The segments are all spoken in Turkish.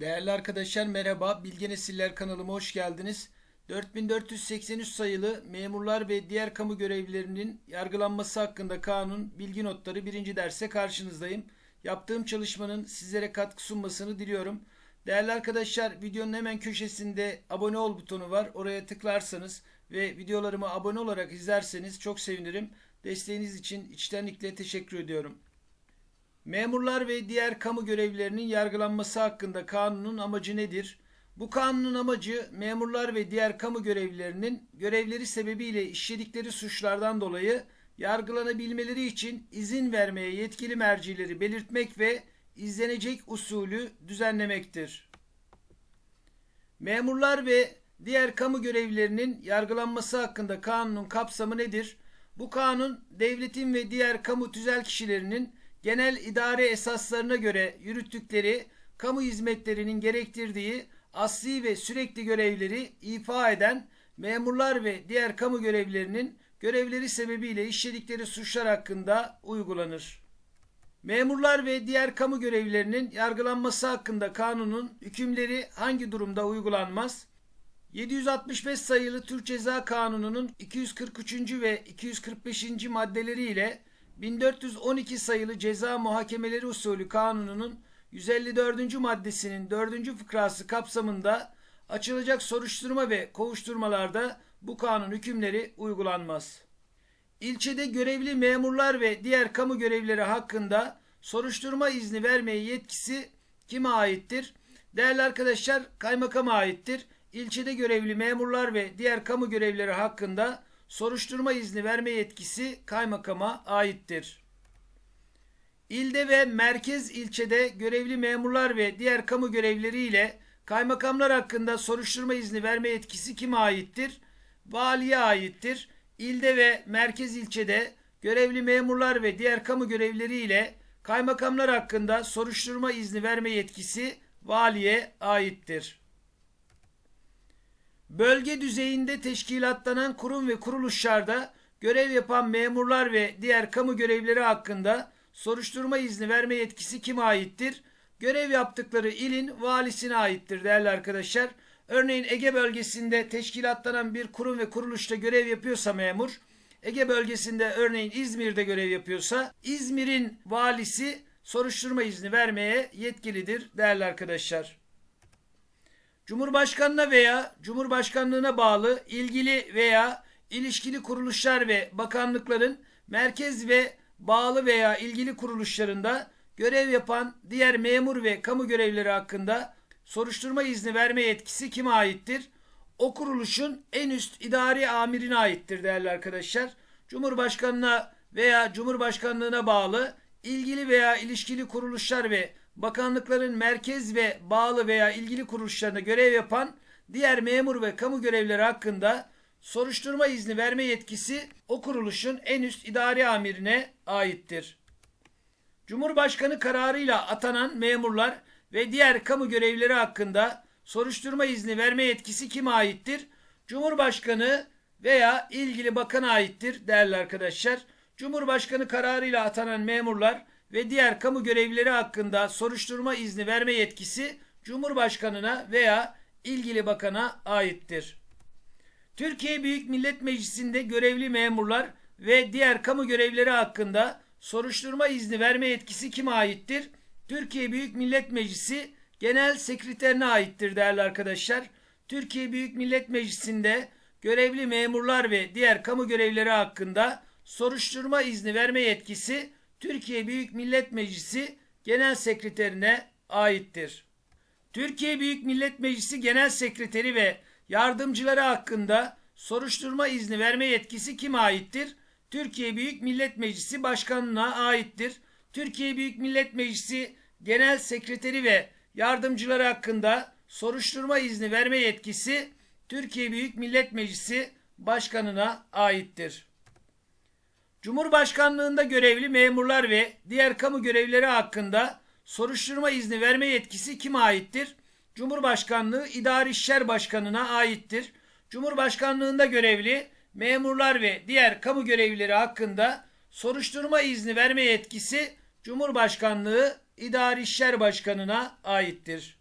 Değerli arkadaşlar merhaba. Bilge Nesiller kanalıma hoş geldiniz. 4483 sayılı memurlar ve diğer kamu görevlilerinin yargılanması hakkında kanun bilgi notları birinci derse karşınızdayım. Yaptığım çalışmanın sizlere katkı sunmasını diliyorum. Değerli arkadaşlar videonun hemen köşesinde abone ol butonu var. Oraya tıklarsanız ve videolarımı abone olarak izlerseniz çok sevinirim. Desteğiniz için içtenlikle teşekkür ediyorum. Memurlar ve diğer kamu görevlilerinin yargılanması hakkında kanunun amacı nedir? Bu kanunun amacı memurlar ve diğer kamu görevlilerinin görevleri sebebiyle işledikleri suçlardan dolayı yargılanabilmeleri için izin vermeye yetkili mercileri belirtmek ve izlenecek usulü düzenlemektir. Memurlar ve diğer kamu görevlilerinin yargılanması hakkında kanunun kapsamı nedir? Bu kanun devletin ve diğer kamu tüzel kişilerinin genel idare esaslarına göre yürüttükleri kamu hizmetlerinin gerektirdiği asli ve sürekli görevleri ifa eden memurlar ve diğer kamu görevlilerinin görevleri sebebiyle işledikleri suçlar hakkında uygulanır. Memurlar ve diğer kamu görevlilerinin yargılanması hakkında kanunun hükümleri hangi durumda uygulanmaz? 765 sayılı Türk Ceza Kanunu'nun 243. ve 245. maddeleri ile 1412 sayılı Ceza Muhakemeleri Usulü Kanunu'nun 154. maddesinin 4. fıkrası kapsamında açılacak soruşturma ve kovuşturmalarda bu kanun hükümleri uygulanmaz. İlçede görevli memurlar ve diğer kamu görevlileri hakkında soruşturma izni vermeye yetkisi kime aittir? Değerli arkadaşlar kaymakama aittir. İlçede görevli memurlar ve diğer kamu görevlileri hakkında soruşturma izni verme yetkisi kaymakama aittir. İlde ve merkez ilçede görevli memurlar ve diğer kamu görevlileri ile kaymakamlar hakkında soruşturma izni verme yetkisi kime aittir? Valiye aittir. İlde ve merkez ilçede görevli memurlar ve diğer kamu görevlileri ile kaymakamlar hakkında soruşturma izni verme yetkisi valiye aittir. Bölge düzeyinde teşkilatlanan kurum ve kuruluşlarda görev yapan memurlar ve diğer kamu görevlileri hakkında soruşturma izni verme yetkisi kime aittir? Görev yaptıkları ilin valisine aittir değerli arkadaşlar. Örneğin Ege bölgesinde teşkilatlanan bir kurum ve kuruluşta görev yapıyorsa memur, Ege bölgesinde örneğin İzmir'de görev yapıyorsa İzmir'in valisi soruşturma izni vermeye yetkilidir değerli arkadaşlar. Cumhurbaşkanına veya Cumhurbaşkanlığına bağlı ilgili veya ilişkili kuruluşlar ve bakanlıkların merkez ve bağlı veya ilgili kuruluşlarında görev yapan diğer memur ve kamu görevlileri hakkında soruşturma izni verme yetkisi kime aittir? O kuruluşun en üst idari amirine aittir değerli arkadaşlar. Cumhurbaşkanına veya Cumhurbaşkanlığına bağlı ilgili veya ilişkili kuruluşlar ve bakanlıkların merkez ve bağlı veya ilgili kuruluşlarında görev yapan diğer memur ve kamu görevlileri hakkında soruşturma izni verme yetkisi o kuruluşun en üst idari amirine aittir. Cumhurbaşkanı kararıyla atanan memurlar ve diğer kamu görevlileri hakkında soruşturma izni verme yetkisi kime aittir? Cumhurbaşkanı veya ilgili bakana aittir değerli arkadaşlar. Cumhurbaşkanı kararıyla atanan memurlar ve diğer kamu görevlileri hakkında soruşturma izni verme yetkisi Cumhurbaşkanına veya ilgili bakana aittir. Türkiye Büyük Millet Meclisi'nde görevli memurlar ve diğer kamu görevlileri hakkında soruşturma izni verme yetkisi kime aittir? Türkiye Büyük Millet Meclisi Genel Sekreterine aittir değerli arkadaşlar. Türkiye Büyük Millet Meclisi'nde görevli memurlar ve diğer kamu görevlileri hakkında soruşturma izni verme yetkisi Türkiye Büyük Millet Meclisi Genel Sekreterine aittir. Türkiye Büyük Millet Meclisi Genel Sekreteri ve yardımcıları hakkında soruşturma izni verme yetkisi kime aittir? Türkiye Büyük Millet Meclisi Başkanlığına aittir. Türkiye Büyük Millet Meclisi Genel Sekreteri ve yardımcıları hakkında soruşturma izni verme yetkisi Türkiye Büyük Millet Meclisi Başkanına aittir. Cumhurbaşkanlığında görevli memurlar ve diğer kamu görevlileri hakkında soruşturma izni verme yetkisi kime aittir? Cumhurbaşkanlığı İdari İşler Başkanı'na aittir. Cumhurbaşkanlığında görevli memurlar ve diğer kamu görevlileri hakkında soruşturma izni verme yetkisi Cumhurbaşkanlığı İdari İşler Başkanı'na aittir.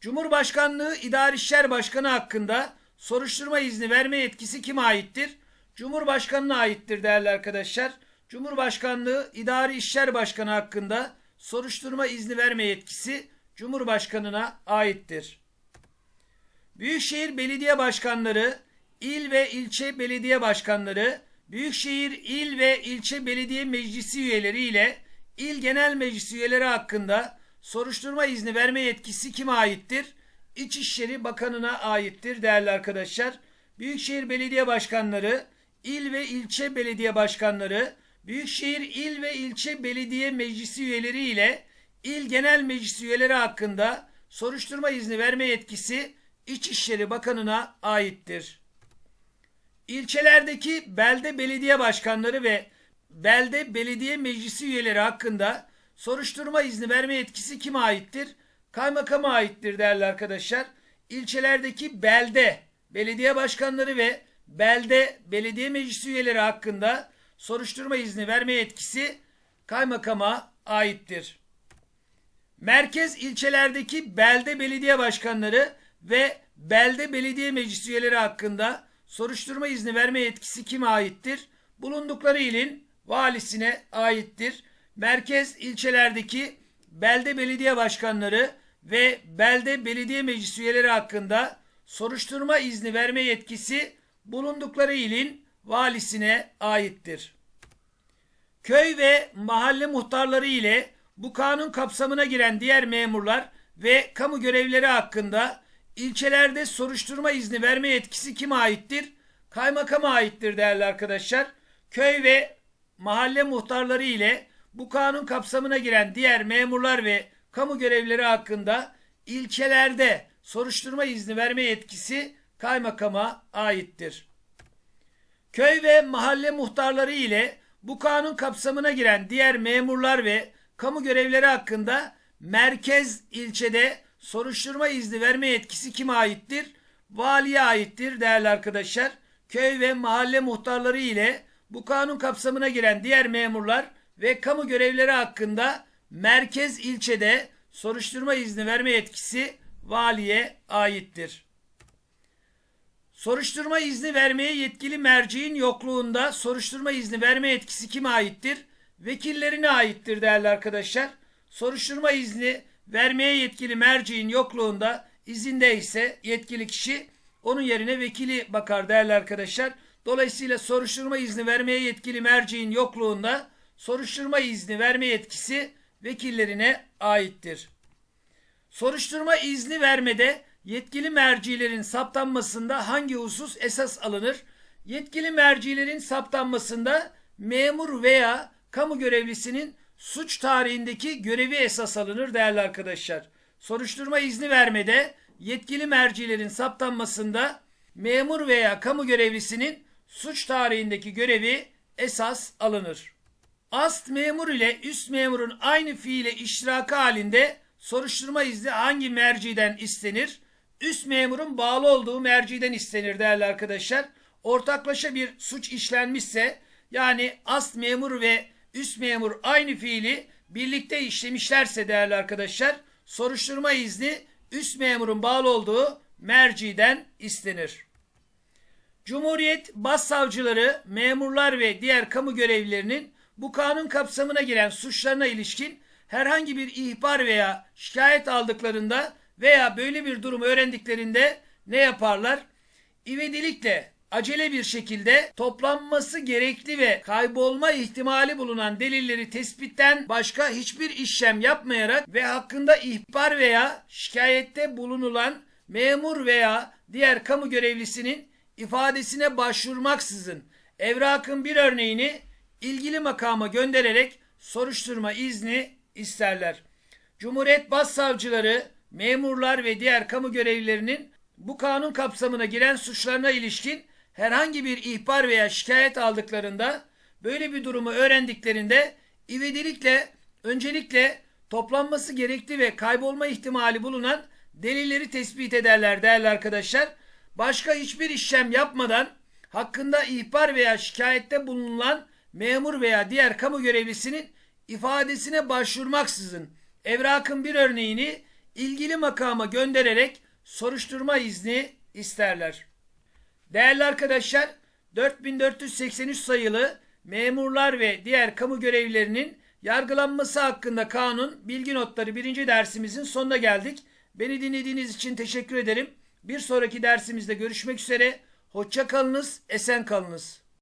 Cumhurbaşkanlığı İdari İşler Başkanı hakkında soruşturma izni verme yetkisi kime aittir? Cumhurbaşkanına aittir değerli arkadaşlar. Cumhurbaşkanlığı İdari İşler Başkanı hakkında soruşturma izni verme yetkisi Cumhurbaşkanına aittir. Büyükşehir Belediye Başkanları, il ve ilçe belediye başkanları, Büyükşehir il ve ilçe belediye meclisi üyeleri ile il genel meclisi üyeleri hakkında soruşturma izni verme yetkisi kime aittir? İçişleri Bakanı'na aittir değerli arkadaşlar. Büyükşehir Belediye Başkanları, il ve ilçe belediye başkanları, Büyükşehir il ve ilçe belediye meclisi üyeleri ile il genel meclisi üyeleri hakkında soruşturma izni verme yetkisi İçişleri Bakanı'na aittir. İlçelerdeki belde belediye başkanları ve belde belediye meclisi üyeleri hakkında soruşturma izni verme yetkisi kime aittir? Kaymakama aittir değerli arkadaşlar. İlçelerdeki belde belediye başkanları ve belde belediye meclisi üyeleri hakkında soruşturma izni verme yetkisi kaymakama aittir. Merkez ilçelerdeki belde belediye başkanları ve belde belediye meclisi üyeleri hakkında soruşturma izni verme yetkisi kime aittir? Bulundukları ilin valisine aittir. Merkez ilçelerdeki belde belediye başkanları ve belde belediye meclisi üyeleri hakkında soruşturma izni verme yetkisi bulundukları ilin valisine aittir. Köy ve mahalle muhtarları ile bu kanun kapsamına giren diğer memurlar ve kamu görevlileri hakkında ilçelerde soruşturma izni verme yetkisi kime aittir? Kaymakama aittir değerli arkadaşlar. Köy ve mahalle muhtarları ile bu kanun kapsamına giren diğer memurlar ve kamu görevlileri hakkında ilçelerde soruşturma izni verme yetkisi kaymakama aittir. Köy ve mahalle muhtarları ile bu kanun kapsamına giren diğer memurlar ve kamu görevlileri hakkında merkez ilçede soruşturma izni verme yetkisi kime aittir? Valiye aittir değerli arkadaşlar. Köy ve mahalle muhtarları ile bu kanun kapsamına giren diğer memurlar ve kamu görevlileri hakkında merkez ilçede soruşturma izni verme yetkisi valiye aittir. Soruşturma izni vermeye yetkili merciğin yokluğunda soruşturma izni verme yetkisi kime aittir? Vekillerine aittir değerli arkadaşlar. Soruşturma izni vermeye yetkili merciğin yokluğunda izinde ise yetkili kişi onun yerine vekili bakar değerli arkadaşlar. Dolayısıyla soruşturma izni vermeye yetkili merciğin yokluğunda soruşturma izni verme yetkisi vekillerine aittir. Soruşturma izni vermede yetkili mercilerin saptanmasında hangi husus esas alınır? Yetkili mercilerin saptanmasında memur veya kamu görevlisinin suç tarihindeki görevi esas alınır değerli arkadaşlar. Soruşturma izni vermede yetkili mercilerin saptanmasında memur veya kamu görevlisinin suç tarihindeki görevi esas alınır. Ast memur ile üst memurun aynı fiile iştirakı halinde soruşturma izni hangi merciden istenir? Üst memurun bağlı olduğu merciden istenir değerli arkadaşlar. Ortaklaşa bir suç işlenmişse yani ast memur ve üst memur aynı fiili birlikte işlemişlerse değerli arkadaşlar soruşturma izni üst memurun bağlı olduğu merciden istenir. Cumhuriyet başsavcıları, memurlar ve diğer kamu görevlilerinin bu kanun kapsamına giren suçlarına ilişkin herhangi bir ihbar veya şikayet aldıklarında veya böyle bir durumu öğrendiklerinde ne yaparlar? İvedilikle acele bir şekilde toplanması gerekli ve kaybolma ihtimali bulunan delilleri tespitten başka hiçbir işlem yapmayarak ve hakkında ihbar veya şikayette bulunulan memur veya diğer kamu görevlisinin ifadesine başvurmaksızın evrakın bir örneğini ilgili makama göndererek soruşturma izni isterler. Cumhuriyet Başsavcıları, memurlar ve diğer kamu görevlilerinin bu kanun kapsamına giren suçlarına ilişkin herhangi bir ihbar veya şikayet aldıklarında böyle bir durumu öğrendiklerinde ivedilikle öncelikle toplanması gerekli ve kaybolma ihtimali bulunan delilleri tespit ederler değerli arkadaşlar. Başka hiçbir işlem yapmadan hakkında ihbar veya şikayette bulunan memur veya diğer kamu görevlisinin ifadesine başvurmaksızın evrakın bir örneğini ilgili makama göndererek soruşturma izni isterler. Değerli arkadaşlar, 4483 sayılı memurlar ve diğer kamu görevlilerinin yargılanması hakkında kanun bilgi notları birinci dersimizin sonuna geldik. Beni dinlediğiniz için teşekkür ederim. Bir sonraki dersimizde görüşmek üzere. Hoşça kalınız, esen kalınız.